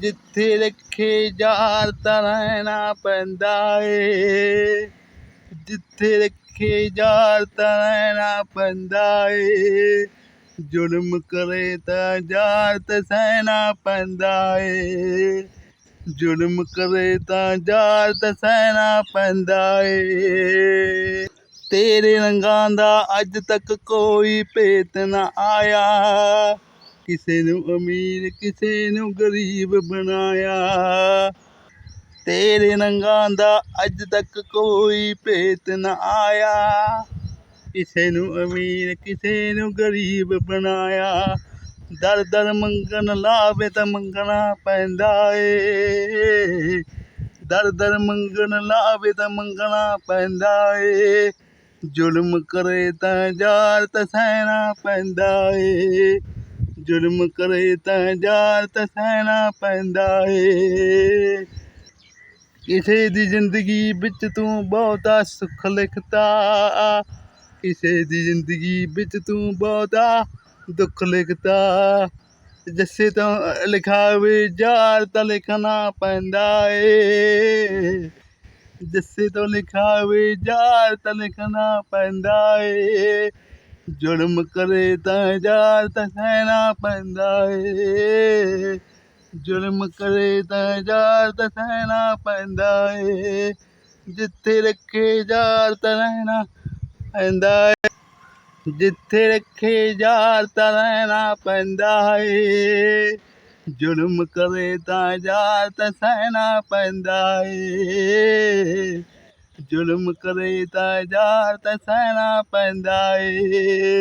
ਜਿੱਥੇ ਰੱਖੇ ਯਾਰ ਤਾਂ ਰਹਿਣਾ ਪੈਂਦਾ ਏ। ਜਿੱਥੇ ਰੱਖੇ ਯਾਰ ਤਾਂ ਰਹਿਣਾ ਪੈਂਦਾ ਏ। ਜ਼ੁਲਮ ਕਰੇ ਤਾਂ ਯਾਰ ਤੇ ਸਹਿਣਾ ਪੈਂਦਾ ਏ। ਜ਼ੁਲਮ ਕਰੇ ਤਾਂ ਯਾਰ ਤੇ ਸਹਿਣਾ ਪੈਂਦਾ ਏ। ਤੇਰੇ ਰੰਗਾਂ ਦਾ ਅੱਜ ਤੱਕ ਕੋਈ ਭੇਤ ਨਾ ਆਇਆ। ਕਿਸੇ ਨੂੰ ਅਮੀਰ, ਕਿਸੇ ਨੂੰ ਗਰੀਬ ਬਣਾਇਆ। ਤੇਰੇ ਰੰਗਾਂ ਦਾ ਅੱਜ ਤੱਕ ਕੋਈ ਭੇਤ ਨਾ ਆਇਆ। ਕਿਸੇ ਨੂੰ ਅਮੀਰ, ਕਿਸੇ ਨੂੰ ਗਰੀਬ ਬਣਾਇਆ। ਦਰ ਦਰ ਮੰਗਣ ਲਾਵੇ ਤਾਂ ਮੰਗਣਾ ਪੈਂਦਾ ਏ। ਦਰ ਦਰ ਮੰਗਣ ਲਾਵੇ ਤਾਂ ਮੰਗਣਾ ਪੈਂਦਾ ਏ। ਜ਼ੁਲਮ ਕਰੇ ਤਾਂ ਯਾਰ ਤਾਂ ਸਹਿਣਾ ਪੈਂਦਾ ਏ। ਜ਼ੁਲਮ ਕਰੇ ਤਾਂ ਯਾਰ ਤਾਂ ਸਹਿਣਾ ਪੈਂਦਾ ਏ। ਕਿਸੇ ਦੀ ਜ਼ਿੰਦਗੀ ਵਿੱਚ ਤੂੰ ਬਹੁਤਾ ਸੁੱਖ ਲਿਖਤਾ। ਕਿਸੇ ਦੀ ਜ਼ਿੰਦਗੀ ਵਿੱਚ ਤੂੰ ਬਹੁਤਾ ਦੁੱਖ ਲਿਖਤਾ। ਜੱਸੇ ਤੋਂ ਲਿਖਾਵੇ ਯਾਰ ਤਾਂ ਲਿਖਣਾ ਪੈਂਦਾ ਏ। ਜੱਸੇ ਤੋਂ ਲਿਖਾਵੇ ਯਾਰ ਤਾਂ ਲਿਖਣਾ ਪੈਂਦਾ ਏ। ਜ਼ੁਲਮ ਕਰੇ ਤਾਂ ਯਾਰ ਤਾਂ ਸਹਿਣਾ ਪੈਂਦਾ ਏ। ਜ਼ੁਲਮ ਕਰੇ ਤਾਂ ਯਾਰ ਤਾਂ ਸਹਿਣਾ ਪੈਂਦਾ ਏ। ਜਿੱਥੇ ਰੱਖੇ ਯਾਰ ਤਾਂ ਰਹਿਣਾ ਪੈਂਦਾ ਏ। ਜਿੱਥੇ ਰੱਖੇ ਯਾਰ ਤਾਂ ਰਹਿਣਾ ਪੈਂਦਾ ਏ। ਜ਼ੁਲਮ ਕਰੇ ਤਾਂ ਯਾਰ ਤਾਂ ਸਹਿਣਾ ਪੈਂਦਾ ਏ। ਜ਼ੁਲਮ ਕਰੇ ਤਾਂ ਯਾਰ ਤਾਂ ਸਹਿਣਾ ਪੈਂਦਾ ਏ।